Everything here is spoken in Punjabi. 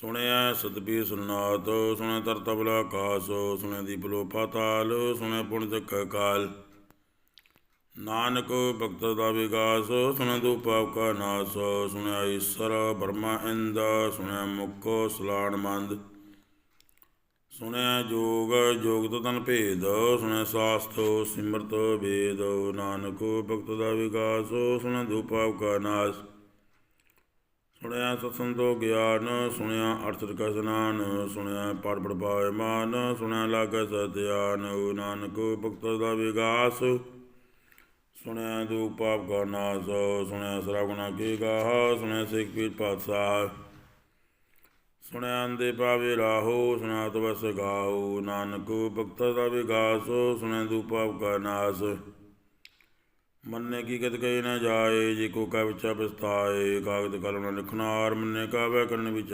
ਸੁਣਿਆ ਸਤਬੀ ਸੁਨਾਤ ਸੁਣਿਆ ਤਰਤ ਕਾਸ ਆਕਾਸ ਸੁਣਿਆ ਦੀਪਲੋ ਪਾਤਾਲ ਸੁਣਿਆ ਪੁਣ ਤਕ ਕਾਲ। ਨਾਨਕ ਭਗਤ ਦਾ ਵਿਗਾਸ, ਸੁਣਿਆ ਦੂ ਪਾਪ ਕਾ ਨਾਸ, ਸੁਣਿਆ ਈਸ਼ਰ ਬਰਮਾ ਇੰਦ, ਸੁਣਿਆ ਮੁਖ ਸਲਾਣ ਮੰਦ। ਸੁਣਿਆ ਜੋਗ ਜੋਗਤ ਤਨ ਭੇਦ, ਸੁਣਿਆ ਸਾਸਤ ਸਿਮਰਤ ਵੇਦ। ਨਾਨਕ ਭਗਤ ਦਾ ਵਿਗਾਸ, ਸੁਣਿਆ ਦੂ ਪਾਪ ਕਾ ਨਾਸ। ਸੁਣਿਆ ਸਤਸੰਤੋ ਗਿਆਨ, ਸੁਣਿਆ ਅਰਥ ਕਾ ਸਨਾਨ ਸੁਣਿਆ ਪੜ ਪੜ ਪਾਏ ਮਾਨ, ਸੁਣਿਆ ਲਾਗੈ ਸਤਿਆਨ ਨਾਨਕ ਭਗਤ ਦਾ ਵਿਗਾਸ। ਸੁਣਿਆ ਦੂ ਪਾਪ ਕਾ ਨਾਸ, ਸੁਣਿਆ ਸਰਾ ਸਰਗੁਣਾ ਕੀ ਗਾਹ, ਸੁਣਿਆ ਸਿੱਖ ਪੀਰ ਪਾਤਸ਼ਾਹ। ਸੁਣਿਆ ਅੰਦੇ ਪਾਵੇ ਰਾਹੋ ਸੁਣਾ ਤਵਸ ਗਾਹੋ, ਨਾਨਕ ਭਗਤ ਦਾ ਵਿਗਾਸ, ਸੁਣਿਆ ਦੂ ਪਾਪ ਕਾ ਨਾਸ। ਮੰਨੇ ਕੀ ਗਤ ਕਹੇ ਨਾ ਜਾਏ, ਜੇ ਕੋ ਕਾ ਵਿਚਾ ਬਸਤਾਏ ਕਾਗਦ ਕਲਮ ਨਾ ਲਿਖਣਾ ਆਰ ਮੰਨੇ ਕਾਵੇ ਕਰਨ ਵਿਚ